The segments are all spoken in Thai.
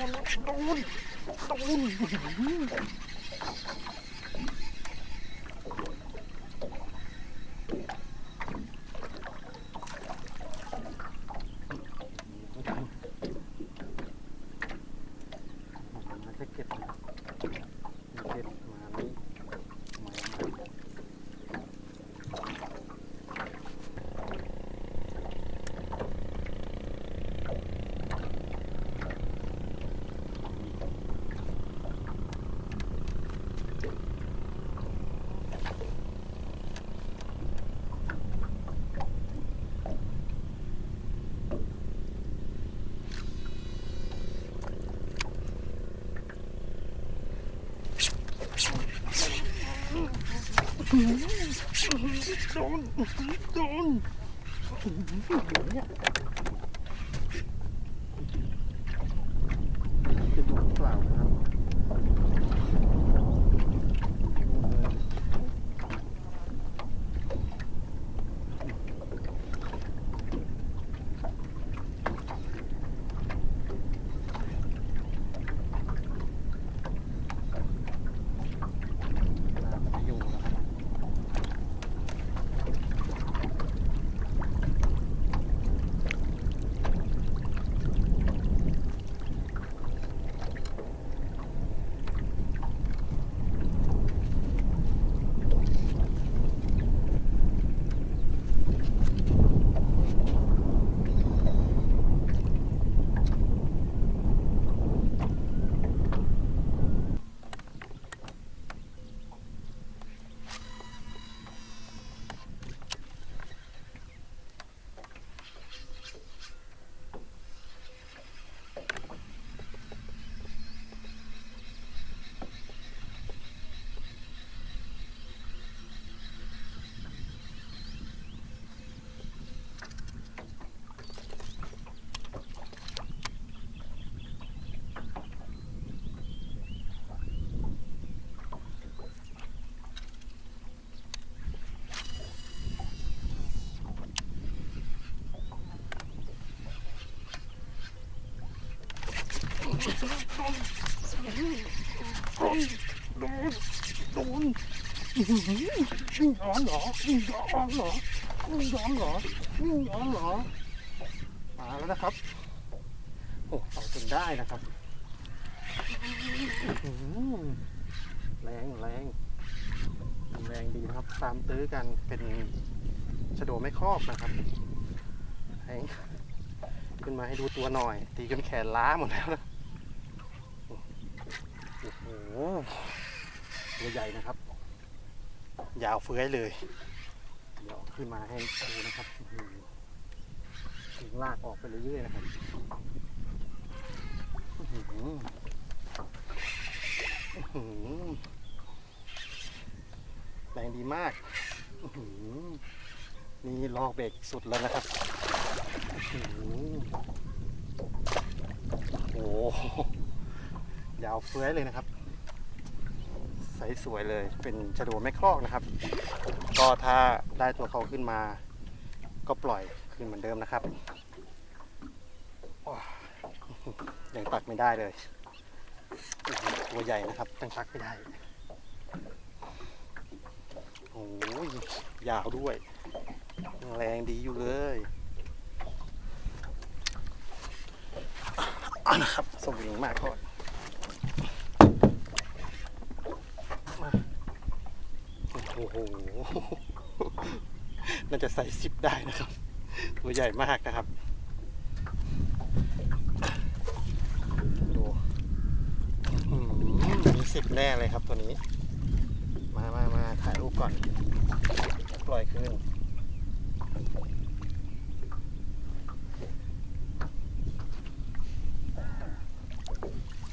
我弄不动你我弄不你。 โดนโดนเนี่ยจะดูเปล่านะครับน้ำไม่อยู่นะครับ โดนโดนโดนอื้อหือ วิ่งย้อนหรอวิ่งย้อนหรอวิ่งย้อนหรอวิ่งย้อนหรอมาแล้วนะครับ โอ้เอาจนได้นะครับแรงแรงแรงดีนะครับ ตามตื้อกันเป็นชะโดไม่ครอบนะครับแรงขึ้นมาให้ดูตัวหน่อย ตีจนแขนล้าหมดแล้วนะโอ้โหตัวใหญ่นะครับ ยาวเฟื้อยเลย เดี๋ยวขึ้นมาให้ดูนะครับถึงลากออกไปเรื่อยๆนะครับแรงดีมาก นี่ลอกเบรกสุดแล้วนะครับ โอ้โห ยาวเฟื้อยเลยนะครับ ใสสวยเลย เป็นชะโดไม่คลอกนะครับ ก็ถ้าได้ตัวเขาขึ้นมา ก็ปล่อยคืนเหมือนเดิมนะครับยังตักไม่ได้เลย ตัวใหญ่นะครับยังตักไม่ได้โอ้ยยาวด้วย แรงดีอยู่เลยอะนะครับสวิงมากก่อน โอ้โห น่าจะใส่สิบได้นะครับ ตัวใหญ่มากนะครับ ดูมีสิบแน่เลยครับตัวนี้ มามามาถ่ายรูปก่อน ปล่อยคืน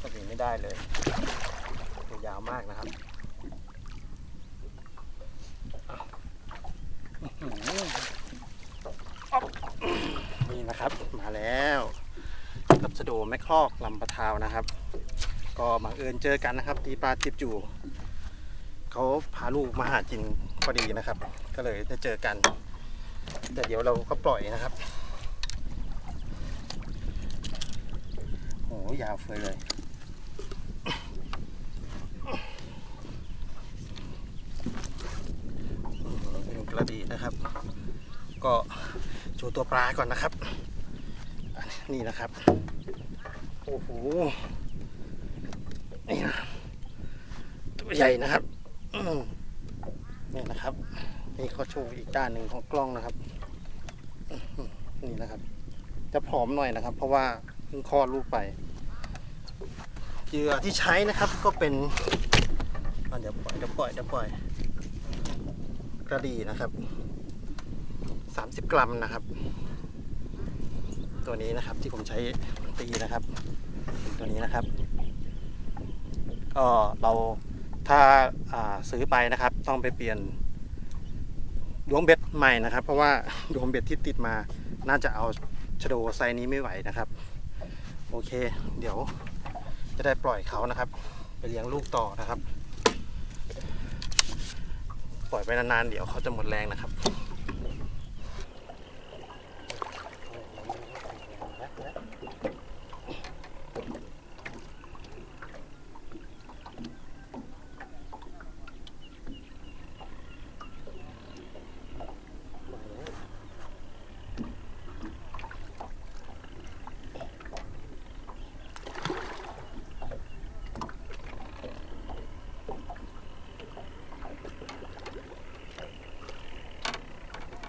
สวิงไม่ได้เลยตัวยาวมากนะครับ นะครับ มาแล้วกับสะโดแม่คลอกลำปะทาวนะครับ ก็บังเอิญเจอกันนะครับตีปลาติบจูเขาพาลูกมาหากินพอดีนะครับ ก็เลยได้เจอกัน แต่เดี๋ยวเราก็ปล่อยนะครับยาวเฟยเลยเป็นกระดีนะครับ ก็ โชว์ตัวปลาก่อนนะครับนนี่นะครับ โอ้โห นี่นะ ตัวใหญ่นะครับนี่นะครับ นี่เขาโชว์อีกด้านหนึ่งของกล้องนะครับ นี่นะครับ จะผอมหน่อยนะครับ เพราะว่าเพิ่งคลอดลูกไปเหยื่อที่ใช้นะครับก็เป็นอะเดี๋ยวปล่อยเดี๋ยวปล่อยเดี๋ยวปล่อยกระดีนะครับ 30 กรัมนะครับ ตัวนี้นะครับที่ผมใช้ตีนะครับ ตัวนี้นะครับ ก็เราถ้าาซื้อไปนะครับ ต้องไปเปลี่ยนดวงเบ็ดใหม่นะครับ เพราะว่าดวงเบ็ดที่ติดมาน่าจะเอาชโดไซนี้ไม่ไหวนะครับ โอเค เดี๋ยวจะได้ปล่อยเขานะครับ ไปเลี้ยงลูกต่อนะครับ ปล่อยไปนานๆเดี๋ยวเขาจะหมดแรงนะครับ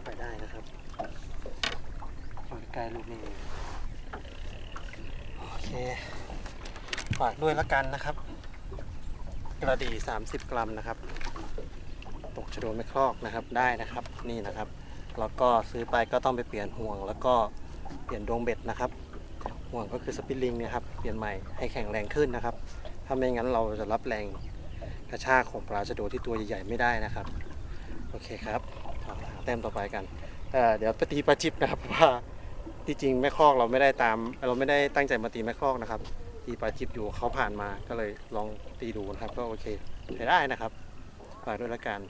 ไปได้นะครับป ลูกนี่โอเคฝากด้วยละกันนะครับ กระดี่ 30 กรัมนะครับ ตกชะโดนไม่คลอกนะครับได้นะครับนี่นะครับแล้วก็ซื้อไปก็ต้องไปเปลี่ยนห่วง แล้วก็เปลี่ยนดวงเบ็ดนะครับ ห่วงก็คือสปิลลิงนะครับเปลี่ยนใหม่ให้แข็งแรงขึ้นนะครับ ถ้าไม่งั้นเราจะรับแรงกระชากของปลาชะโดที่ตัวใหญ่ๆไม่ได้นะครับ โอเคครับหาแต้มต่อไปกันเเดี๋ยวไปตีปลาจิบนะครับว่า ที่จริงแม่คอกเราไม่ได้ตาม เราไม่ได้ตั้งใจมาตีแม่คอกนะครับ ตีปลาจิบอยู่เขาผ่านมาก็เลยลองตีดูนะครับ ก็โอเคใช้ได้นะครับฝากด้วยละกัน